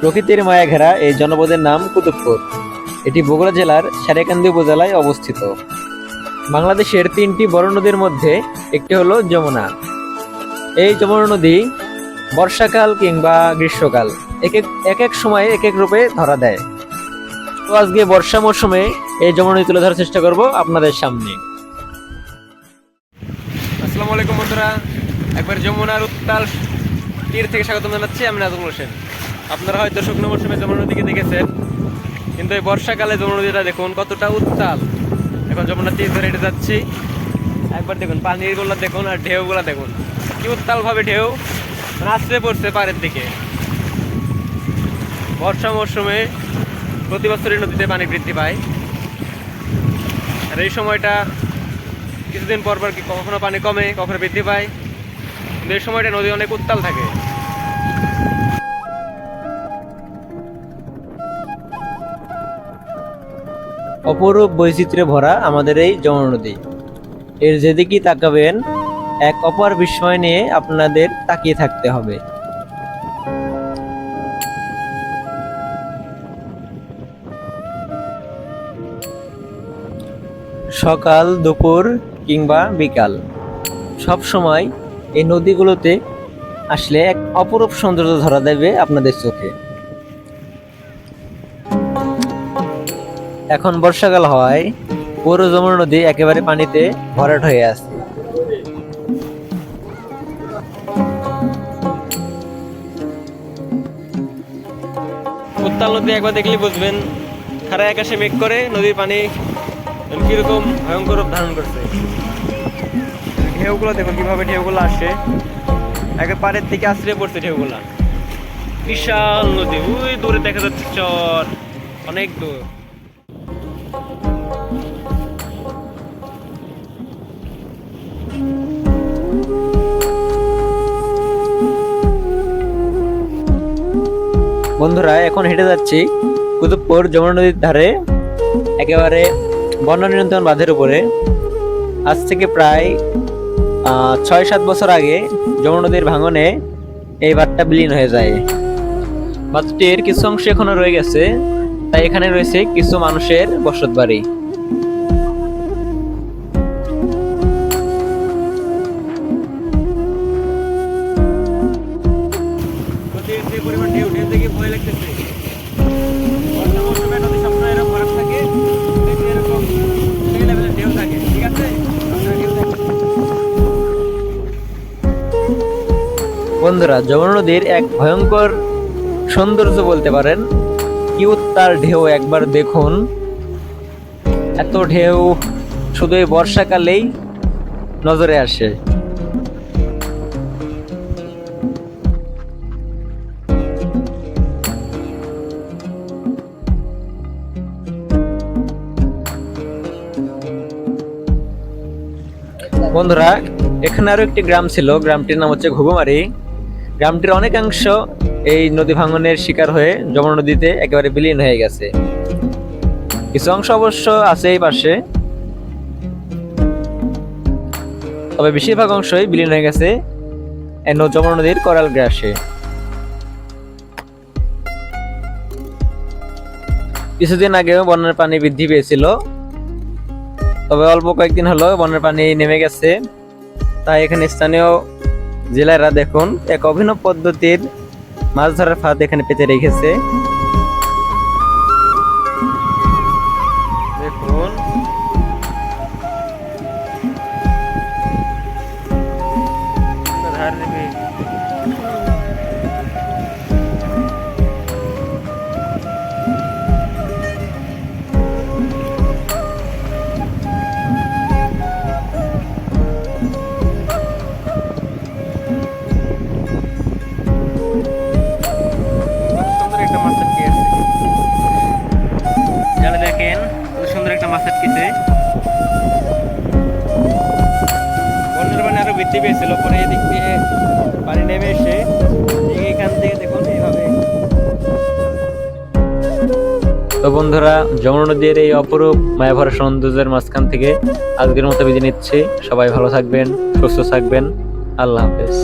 প্রকৃতির মায়া ঘেরা এই জনপদের নাম কুতুবপুর। এটি বগুড়া জেলার সারেকান্দি উপজেলায় অবস্থিত। বাংলাদেশের তিনটি বড় নদীর মধ্যে একটি হলো যমুনা। এই যমুনা নদী বর্ষাকাল কিংবা গ্রীষ্মকাল এক এক এক এক সময়ে এক এক রূপে ধরা দেয়। তো আজকে বর্ষা মৌসুমে এই যমুনা নদী তুলে ধরার চেষ্টা করব আপনাদের সামনে। আসসালামু আলাইকুম বন্ধুরা। একবার যমুনার উত্তাল তীর থেকে স্বাগত জানাচ্ছি, আমি নাজমুল হোসেন। আপনারা হয়তো শুকনো মৌসুমে যমুনা নদীকে দেখেছেন, কিন্তু এই বর্ষাকালে যমুনা নদীটা দেখুন কতটা উত্তাল। এখন যমুনা তীর ধরে হেঁটে যাচ্ছি। একবার দেখুন, পানিরগুলা দেখুন আর ঢেউগুলা দেখুন। কি উত্তাল ভাবে ঢেউ আশ্রয় পড়ছে পাড়ের দিকে। বর্ষা মৌসুমে প্রতি বছরই নদীতে পানি বৃদ্ধি পায়। আর এই সময়টা কিছুদিন পর পর কি কখনো পানি কমে, কখনো বৃদ্ধি পায়। এই সময়টা নদী অনেক উত্তাল থাকে। অপরূপ বৈচিত্র্যে ভরা আমাদের এই যমুনা নদী। এর যেদিকেই তাকাবেন, এক অপার বিস্ময় নিয়ে আপনাদের তাকিয়ে থাকতে হবে। সকাল, দুপুর কিংবা বিকাল সব সময় এই নদীগুলোতে আসলে এক অপরূপ সৌন্দর্য ধরা দেবে আপনাদের চোখে। এখন বর্ষাকাল হয় পুরো যমুনা নদী একেবারে পানিতে ভরাট হয়ে আছে। উত্তাল নদী একবার দেখলে বুঝবেন খারা আকাশে মেঘ করে নদীর পানি কীরকম ভয়ঙ্কর রূপ ধারণ করছে। ঢেউগুলো দেখুন কীভাবে ঢেউগুলো আসে। পাড়ের দিকে আশ্রয় পড়ছে ঢেউগুলা। বিশাল নদী ওই দূরে দেখা যাচ্ছে চর। অনেক দূর। বন্ধুরা, এখন হেঁটে যাচ্ছি কুতুবপুর যমুনা নদীর ধারে, একেবারে বন্যা নিয়ন্ত্রণ বাঁধের উপরে। আজ থেকে প্রায় ছয় সাত বছর আগে যমুন নদীর ভাঙনে এই বাঁধটা বিলীন হয়ে যায়। বাঁধটির কিছু অংশ এখনও রয়ে গেছে, তাই এখানে রয়েছে কিছু মানুষের বসত বাড়ি বন্ধুরা, যমুনা নদীর এক ভয়ঙ্কর সৌন্দর্য বলতে পারেন। কি উত্তাল ঢেউ একবার দেখুন। এত ঢেউ শুধু এই বর্ষাকালেই নজরে আসে। বন্ধুরা, এখানে আরও একটি গ্রাম ছিল। গ্রামটির নাম হচ্ছে ঘুঘুমারি। গ্রামটির অনেকাংশ এই নদী ভাঙনের শিকার হয়ে যমুনা নদীতে একেবারে বিলীন হয়ে গেছে। কিছু অংশ অবশ্য আছে এই পাশে। তবে বেশিরভাগ অংশই বিলীন হয়ে গেছে যমুনা নদীর করাল গ্রাসে। কিছুদিন আগেও বন্যার পানি বৃদ্ধি পেয়েছিল। তবে অল্প কয়েকদিন হলো বন্যার পানি নেমে গেছে। তাই এখানে স্থানীয় জেলেরা দেখুন এক অভিনব পদ্ধতির মাছ ধরার ফাঁদ এখানে পেতে রেখেছে। একটা মাছ আটকেছে বন্যার পানি আরও বৃদ্ধি পেয়েছিল, পরে এদিক দিয়ে পানি নেমে এসে এখান থেকে দেখুন এইভাবে। তো বন্ধুরা, যমুনা নদীর এই অপরূপ মায়াভরা সৌন্দর্যের মাঝখান থেকে আজকের মতো বিদায় নিচ্ছি। সবাই ভালো থাকবেন, সুস্থ থাকবেন। আল্লাহ হাফেজ।